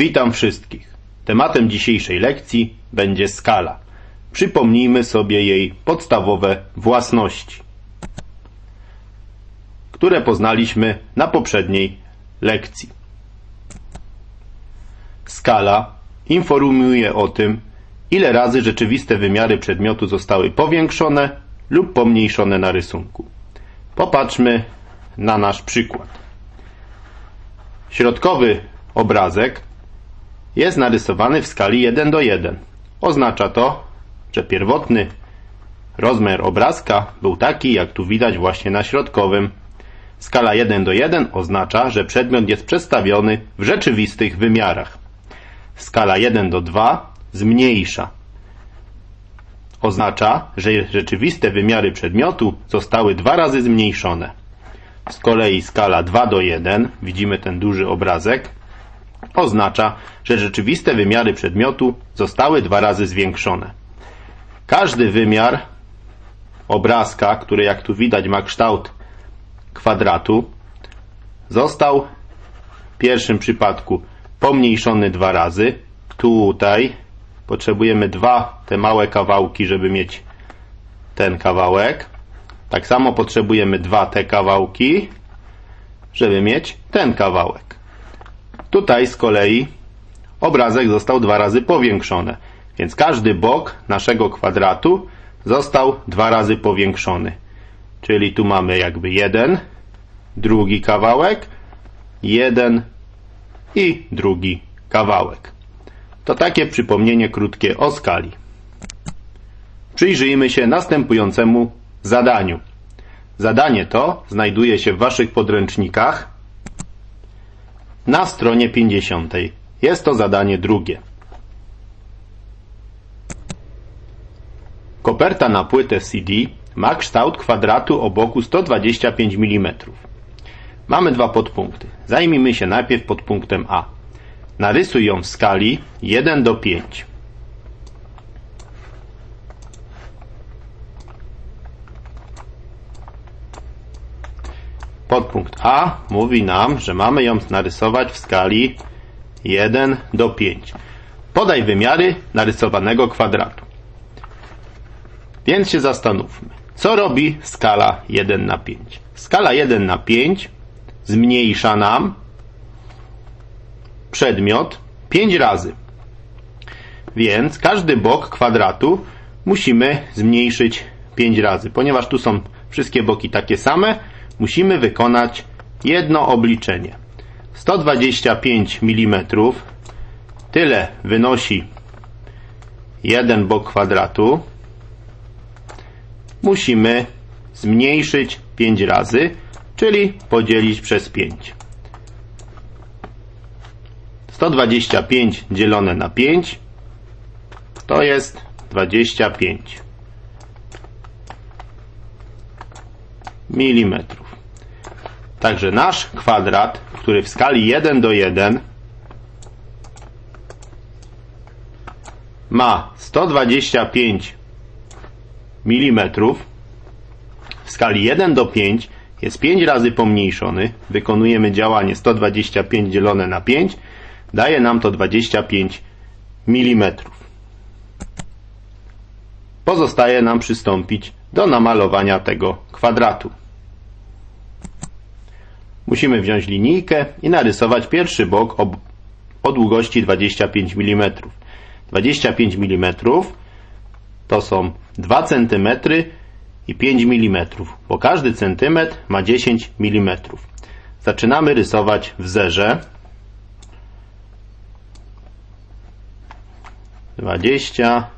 Witam wszystkich. Tematem dzisiejszej lekcji będzie skala. Przypomnijmy sobie jej podstawowe własności, które poznaliśmy na poprzedniej lekcji. Skala informuje o tym, ile razy rzeczywiste wymiary przedmiotu zostały powiększone lub pomniejszone na rysunku. Popatrzmy na nasz przykład. Środkowy obrazek jest narysowany w skali 1 do 1. Oznacza to, że pierwotny rozmiar obrazka był taki, jak tu widać właśnie na środkowym. Skala 1 do 1 oznacza, że przedmiot jest przedstawiony w rzeczywistych wymiarach. Skala 1 do 2 zmniejsza. Oznacza, że rzeczywiste wymiary przedmiotu zostały dwa razy zmniejszone. Z kolei skala 2 do 1, widzimy ten duży obrazek, oznacza, że rzeczywiste wymiary przedmiotu zostały dwa razy zwiększone. Każdy wymiar obrazka, który jak tu widać ma kształt kwadratu, został w pierwszym przypadku pomniejszony dwa razy. Tutaj potrzebujemy dwa te małe kawałki, żeby mieć ten kawałek. Tak samo potrzebujemy dwa te kawałki, żeby mieć ten kawałek. Tutaj z kolei obrazek został dwa razy powiększony, więc każdy bok naszego kwadratu został dwa razy powiększony. Czyli tu mamy jakby jeden, drugi kawałek, jeden i drugi kawałek. To takie przypomnienie krótkie o skali. Przyjrzyjmy się następującemu zadaniu. Zadanie to znajduje się w Waszych podręcznikach na stronie 50. Jest to zadanie drugie. Koperta na płytę CD ma kształt kwadratu o boku 125 mm. Mamy dwa podpunkty. Zajmijmy się najpierw podpunktem A. Narysuj ją w skali 1 do 5. Podpunkt A mówi nam, że mamy ją narysować w skali 1 do 5. Podaj wymiary narysowanego kwadratu. Więc się zastanówmy, co robi skala 1 na 5? Skala 1 na 5 zmniejsza nam przedmiot 5 razy. Więc każdy bok kwadratu musimy zmniejszyć 5 razy. Ponieważ tu są wszystkie boki takie same, musimy wykonać jedno obliczenie. 125 mm tyle wynosi jeden bok kwadratu. Musimy zmniejszyć 5 razy, czyli podzielić przez 5. 125 dzielone na 5 to jest 25 milimetrów. Także nasz kwadrat, który w skali 1 do 1 ma 125 mm, w skali 1 do 5 jest 5 razy pomniejszony, wykonujemy działanie 125 dzielone na 5, daje nam to 25 mm. Pozostaje nam przystąpić do namalowania tego kwadratu. Musimy wziąć linijkę i narysować pierwszy bok o, długości 25 mm. 25 mm to są 2 cm i 5 mm, bo każdy centymetr ma 10 mm. Zaczynamy rysować w zerze. 20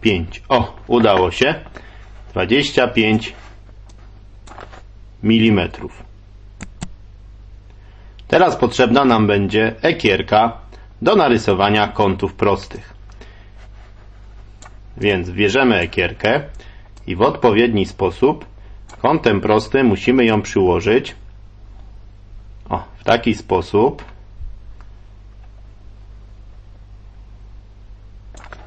5. O, udało się. 25 mm. Teraz potrzebna nam będzie ekierka do narysowania kątów prostych. Więc bierzemy ekierkę i w odpowiedni sposób kątem prostym musimy ją przyłożyć o, w taki sposób,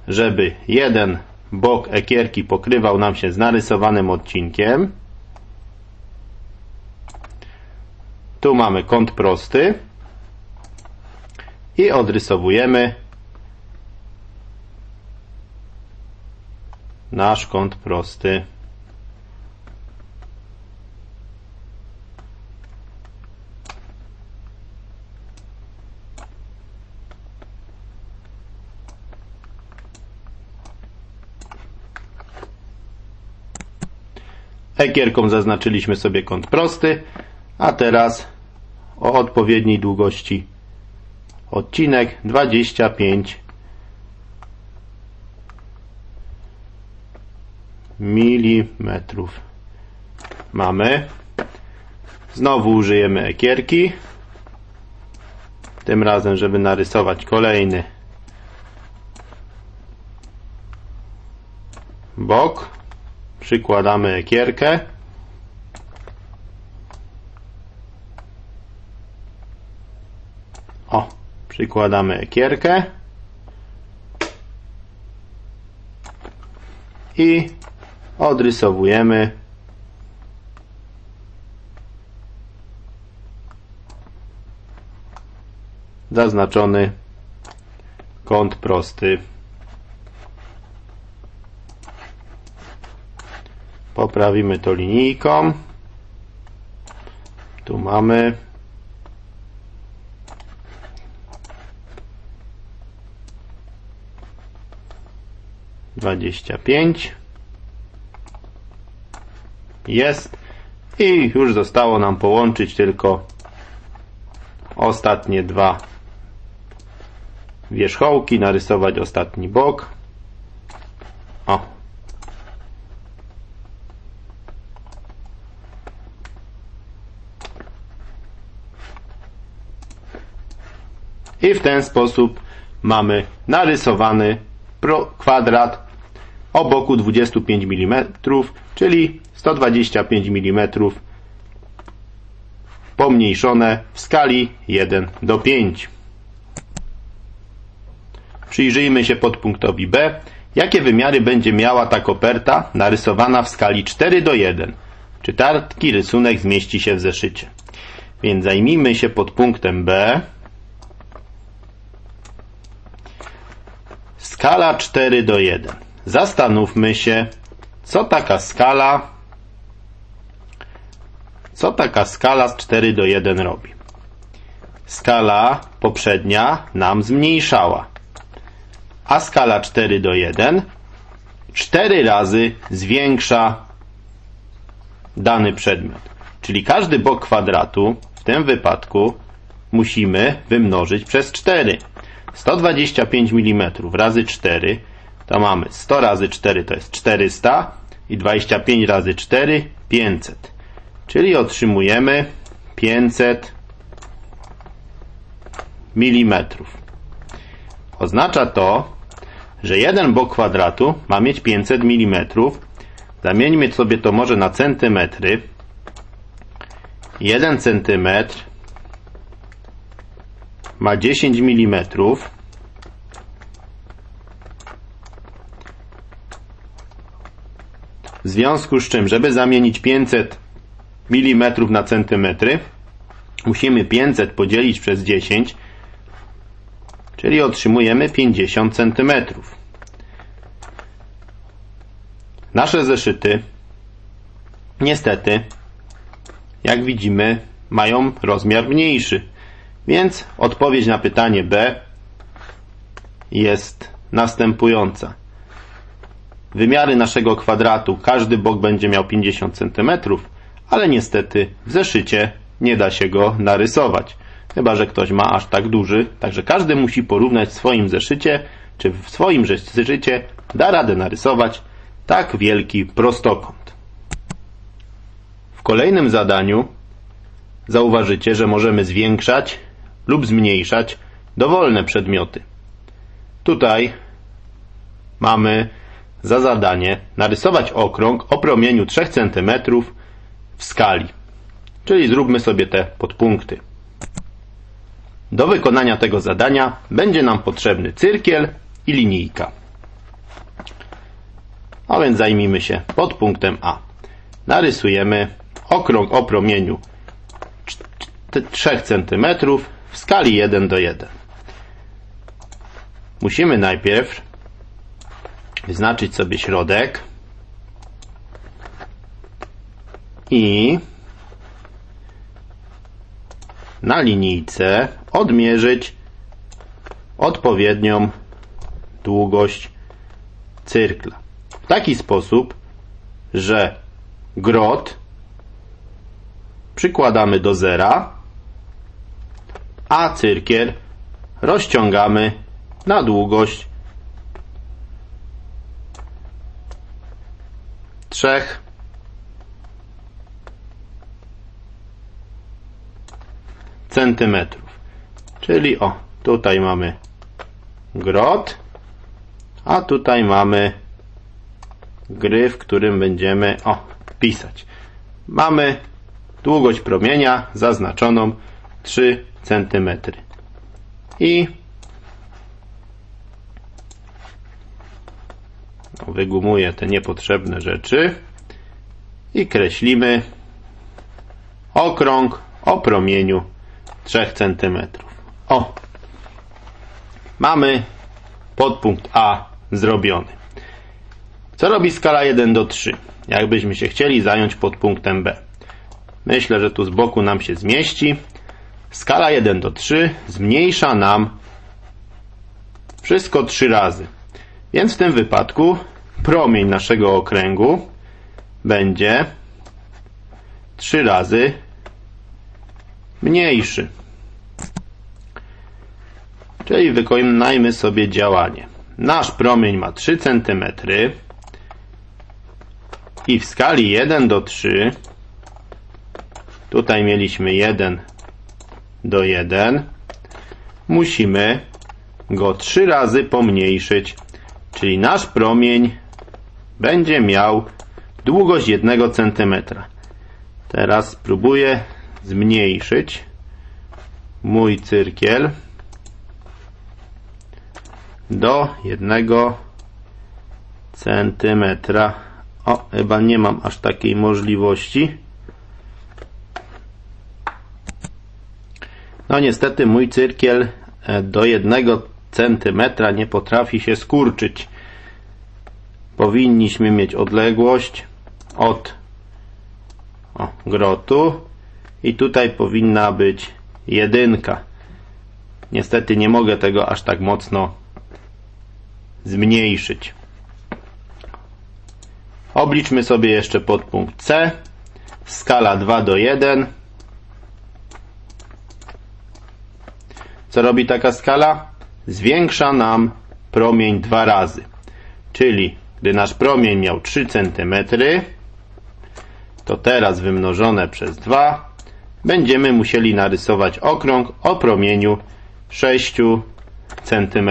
żeby jeden bok ekierki pokrywał nam się z narysowanym odcinkiem. Tu mamy kąt prosty i odrysowujemy nasz kąt prosty. Ekierką zaznaczyliśmy sobie kąt prosty, a teraz o odpowiedniej długości odcinek 25 milimetrów. Mamy. Znowu użyjemy ekierki. Tym razem, żeby narysować kolejny bok. Przykładamy ekierkę. O, przykładamy ekierkę. I odrysowujemy zaznaczony kąt prosty. Poprawimy to linijką. Tu mamy. Dwadzieścia pięć. Jest. I już zostało nam połączyć tylko ostatnie dwa wierzchołki, narysować ostatni bok. O, I w ten sposób mamy narysowany kwadrat o boku 25 mm, czyli 125 mm pomniejszone w skali 1 do 5. Przyjrzyjmy się podpunktowi B. Jakie wymiary będzie miała ta koperta narysowana w skali 4 do 1? Czy taki rysunek zmieści się w zeszycie? Więc zajmijmy się podpunktem B. Skala 4 do 1. Zastanówmy się, co taka skala co taka skala z 4 do 1 robi. Skala poprzednia nam zmniejszała, a skala 4 do 1 4 razy zwiększa dany przedmiot. Czyli każdy bok kwadratu w tym wypadku musimy wymnożyć przez 4. 125 mm razy 4 to mamy 100 razy 4 to jest 400 i 25 razy 4 500. Czyli otrzymujemy 500 mm. Oznacza to, że jeden bok kwadratu ma mieć 500 mm. Zamieńmy sobie to może na centymetry. 1 centymetr ma 10 mm. W związku z czym, żeby zamienić 500 mm na centymetry, musimy 500 podzielić przez 10, czyli otrzymujemy 50 cm. Nasze zeszyty, niestety, jak widzimy, mają rozmiar mniejszy. Więc odpowiedź na pytanie B jest następująca. Wymiary naszego kwadratu, każdy bok będzie miał 50 cm, ale niestety w zeszycie nie da się go narysować. Chyba, że ktoś ma aż tak duży, także każdy musi porównać w swoim zeszycie, czy w swoim zeszycie da radę narysować tak wielki prostokąt. W kolejnym zadaniu zauważycie, że możemy zwiększać lub zmniejszać dowolne przedmioty. Tutaj mamy za zadanie narysować okrąg o promieniu 3 cm w skali. Czyli zróbmy sobie te podpunkty. Do wykonania tego zadania będzie nam potrzebny cyrkiel i linijka. A więc zajmijmy się podpunktem A. Narysujemy okrąg o promieniu te- 3 cm w skali 1 do 1. Musimy najpierw wyznaczyć sobie środek i na linijce odmierzyć odpowiednią długość cyrkla. W taki sposób, że grot przykładamy do zera, a cyrkiel rozciągamy na długość 3 centymetrów. Czyli o, tutaj mamy grot, a tutaj mamy gry, w którym będziemy o, pisać. Mamy długość promienia zaznaczoną 3 cm. I wygumuję te niepotrzebne rzeczy i kreślimy okrąg o promieniu 3 cm. O! Mamy podpunkt A zrobiony. Co robi skala 1 do 3? Jakbyśmy się chcieli zająć podpunktem B. Myślę, że tu z boku nam się zmieści. Skala 1 do 3 zmniejsza nam wszystko 3 razy. Więc w tym wypadku promień naszego okręgu będzie 3 razy mniejszy. Czyli wykonajmy sobie działanie. Nasz promień ma 3 cm i w skali 1 do 3 tutaj mieliśmy 1 do 1 musimy go 3 razy pomniejszyć czyli nasz promień będzie miał długość 1 cm teraz spróbuję zmniejszyć mój cyrkiel do 1 centymetra. O, chyba nie mam aż takiej możliwości. No niestety mój cyrkiel e, do 1 centymetra nie potrafi się skurczyć. Powinniśmy mieć odległość od o, grotu i tutaj powinna być jedynka. Niestety nie mogę tego aż tak mocno zmniejszyć. Obliczmy sobie jeszcze podpunkt C. Skala 2 do 1. Co robi taka skala? Zwiększa nam promień dwa razy. Czyli gdy nasz promień miał 3 cm, to teraz wymnożone przez 2 będziemy musieli narysować okrąg o promieniu 6 cm.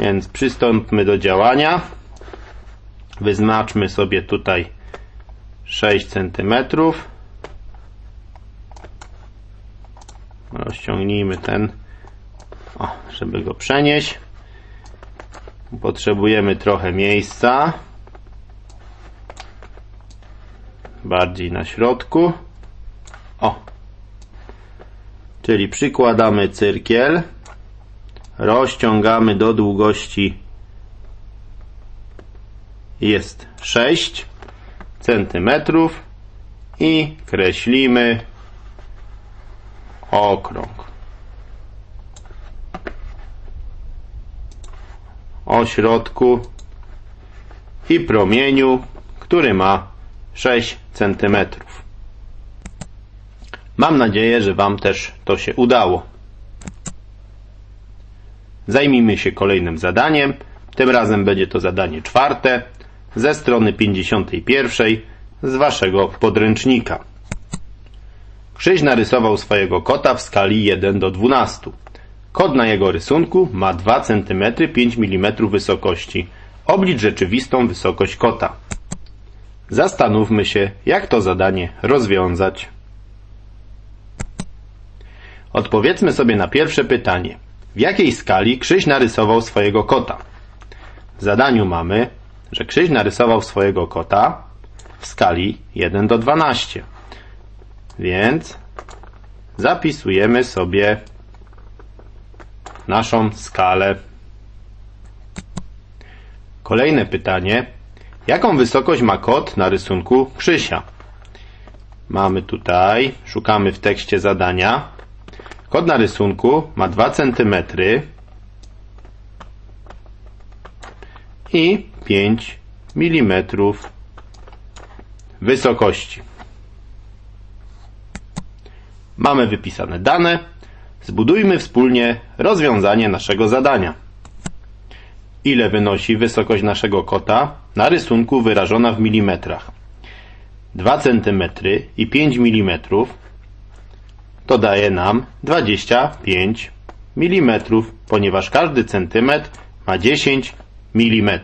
Więc przystąpmy do działania. Wyznaczmy sobie tutaj 6 cm. Rozciągnijmy ten, o, żeby go przenieść. Potrzebujemy trochę miejsca. Bardziej na środku. O. Czyli przykładamy cyrkiel rozciągamy do długości jest 6 centymetrów i kreślimy okrąg o środku i promieniu, który ma 6 centymetrów. Mam nadzieję, że Wam też to się udało. Zajmijmy się kolejnym zadaniem. Tym razem będzie to zadanie czwarte ze strony 51 z Waszego podręcznika. Krzyś narysował swojego kota w skali 1 do 12. Kot na jego rysunku ma 2 cm 5 mm wysokości. Oblicz rzeczywistą wysokość kota. Zastanówmy się, jak to zadanie rozwiązać. Odpowiedzmy sobie na pierwsze pytanie. W jakiej skali Krzyś narysował swojego kota? W zadaniu mamy, że Krzyś narysował swojego kota w skali 1 do 12. Więc zapisujemy sobie naszą skalę. Kolejne pytanie. Jaką wysokość ma kod na rysunku Krzysia? Mamy tutaj, szukamy w tekście zadania. Kod na rysunku ma 2 cm i 5 mm wysokości. Mamy wypisane dane. Zbudujmy wspólnie rozwiązanie naszego zadania. Ile wynosi wysokość naszego kota na rysunku wyrażona w milimetrach? 2 cm i 5 mm to daje nam 25 mm, ponieważ każdy centymetr ma 10 mm.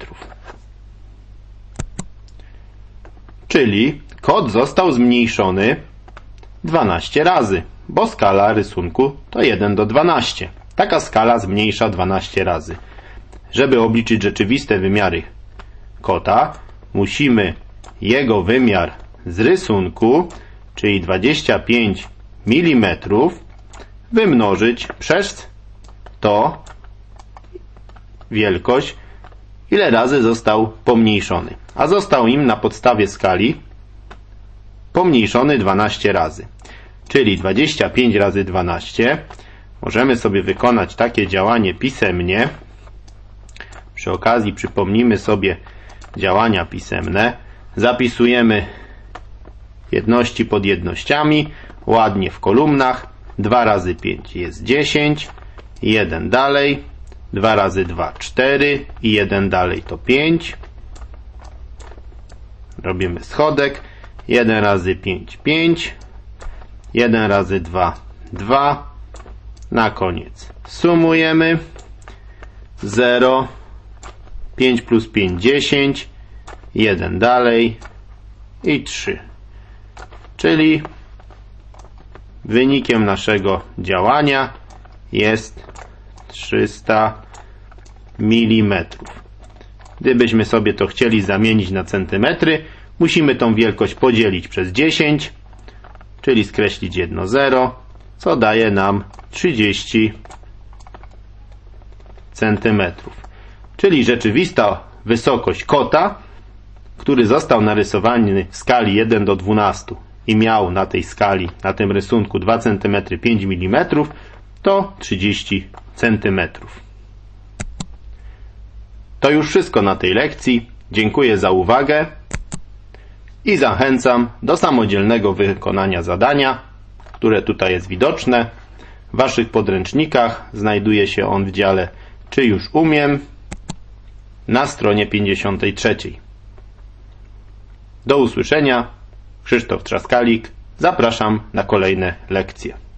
Czyli kod został zmniejszony 12 razy, bo skala rysunku to 1 do 12. Taka skala zmniejsza 12 razy. Żeby obliczyć rzeczywiste wymiary kota, musimy jego wymiar z rysunku, czyli 25 mm, wymnożyć przez to wielkość, ile razy został pomniejszony. A został im na podstawie skali pomniejszony 12 razy. Czyli 25 razy 12. Możemy sobie wykonać takie działanie pisemnie. Przy okazji przypomnimy sobie działania pisemne. Zapisujemy jedności pod jednościami, ładnie w kolumnach. 2 razy 5 jest 10, 1 dalej, 2 razy 2 4 i 1 dalej to 5. Robimy schodek. 1 razy 5 5, 1 razy 2 2. Na koniec sumujemy 0, 5 plus 5 10, 1 dalej i 3. Czyli wynikiem naszego działania jest 300 mm. Gdybyśmy sobie to chcieli zamienić na centymetry, musimy tą wielkość podzielić przez 10, czyli skreślić jedno 0, co daje nam 30 centymetrów. Czyli rzeczywista wysokość kota, który został narysowany w skali 1 do 12 i miał na tej skali, na tym rysunku 2 cm 5 mm, to 30 cm. To już wszystko na tej lekcji. Dziękuję za uwagę i zachęcam do samodzielnego wykonania zadania, które tutaj jest widoczne. W Waszych podręcznikach znajduje się on w dziale Czy już umiem? na stronie 53. Do usłyszenia. Krzysztof Trzaskalik. Zapraszam na kolejne lekcje.